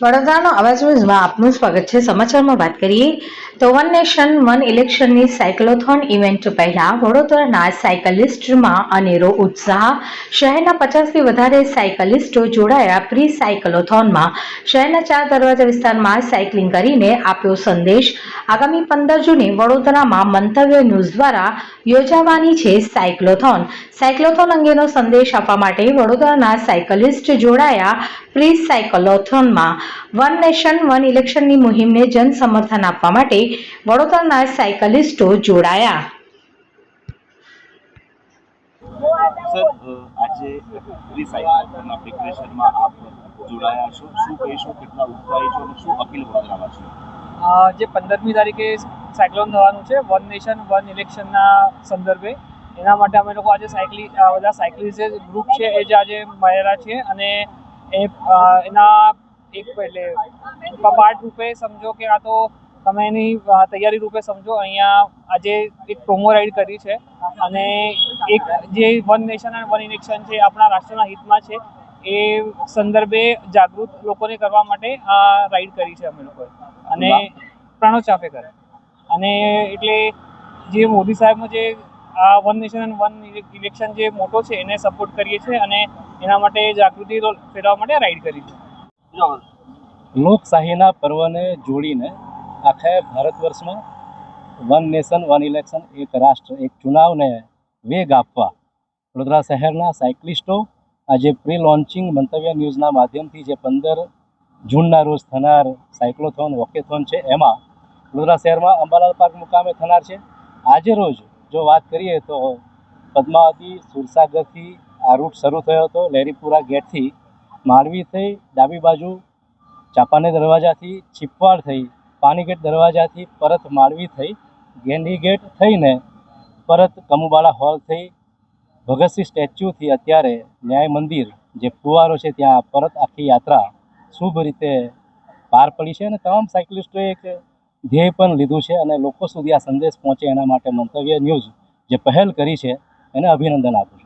વડોદરાનો અવાજ ન્યૂઝમાં આપનું સ્વાગત છે. સમાચારમાં વાત કરીએ તો વન નેશન વન ઇલેક્શનની સાયક્લોથોન ઇવેન્ટ પહેલા વડોદરાના સાયકલિસ્ટમાં અનેરો ઉત્સાહ. શહેરના પચાસથી વધારે સાયકલિસ્ટો જોડાયા પ્રી સાયકલોથોનમાં શહેરના ચાર દરવાજા વિસ્તારમાં સાયકલિંગ કરીને આપ્યો સંદેશ. આગામી પંદર જૂને વડોદરામાં મંતવ્ય ન્યૂઝ દ્વારા યોજાવાની છે સાયક્લોથોન. સાયક્લોથોન અંગેનો સંદેશ આપવા માટે વડોદરાના સાયકલિસ્ટ જોડાયા પ્રી સાયક્લોથોનમાં વન નેશન વન ઇલેક્શનની મુહિમને જન સમર્થન આપવા માટે વડોદરાના સાયકલિસ્ટો જોડાયા. આજે પ્રિપરેશનમાં આપ જોડાયા છો. શું કહીશો? કેટલા ઉત્સાહી છો અને શું અખિલ વડોદરાવાસીઓ અ, જે પંદરમી તારીખે સાયક્લોન થવાનું છે વન નેશન વન ઇલેક્શનના સંદર્ભે. એના માટે અમે લોકો આજે સાયકલી બધા સાયકલિસ્ટ ગ્રુપ છે એ જે આજે મળેલા છે અને એ એના એક એટલે પાર્ટ રૂપે સમજો કે આ તો તમે એની તૈયારી રૂપે સમજો અહીંયા આજે એક પ્રોમો રાઈડ કરી છે. અને એક જે one nation and one election છે આપણા રાષ્ટ્રના હિતમાં છે એ સંદર્ભે જાગૃત લોકોને કરવા માટે આ રાઈડ કરી છે અમે લોકોએ. અને પ્રણવ ચાફે કરે અને એટલે જે મોદી સાહેબનો જે આ one nation and one election જે મોટો છે એને સપોર્ટ કરીએ છીએ અને એના માટે જાગૃતિ ફેરવવા માટે રાઈડ કરી છે. લોકશાહીના પર્વને જોડીને આખા ભારત વર્ષમાં વન નેશન, વન ઇલેક્શન, એક રાષ્ટ્ર, એક ચુનાવને વેગ આપવા વડોદરા શહેરના સાયકલિસ્ટો આજે પ્રી લોન્ચિંગ મંતવ્ય ન્યૂઝના માધ્યમથી જે પંદર જૂનના રોજ થનાર સાયક્લોથોન, વોકેથોન છે, એમાં વડોદરા શહેરમાં અંબાલાલ પાર્ક મુકામે થનાર છે. આજે રોજ જો વાત કરીએ તો પદ્માવતી, સુરસાગરથી આ રૂટ શરૂ થયો હતો. લહેરીપુરા ગેટથી માંડવી થઈ, ડાબી બાજુ ચાપાને દરવાજાથી છીપવાડ થઈ પાનીગેટ દરવાજાથી પરત માંડવી થઈ, ગેંડી ગેટ થઈને પરત કમુબાળા હોલ થઈ, ભગતસિંહ સ્ટેચ્યુથી અત્યારે ન્યાય મંદિર, જે ફુવારો છે ત્યાં પરત આખી યાત્રા શુભ રીતે પાર પડી છે અને તમામ સાયકલિસ્ટોએ એક ધ્યેય પણ લીધું છે અને લોકો સુધી આ સંદેશ પહોંચે એના માટે મંતવ્ય ન્યૂઝ જે પહેલ કરી છે, એને અભિનંદન આપું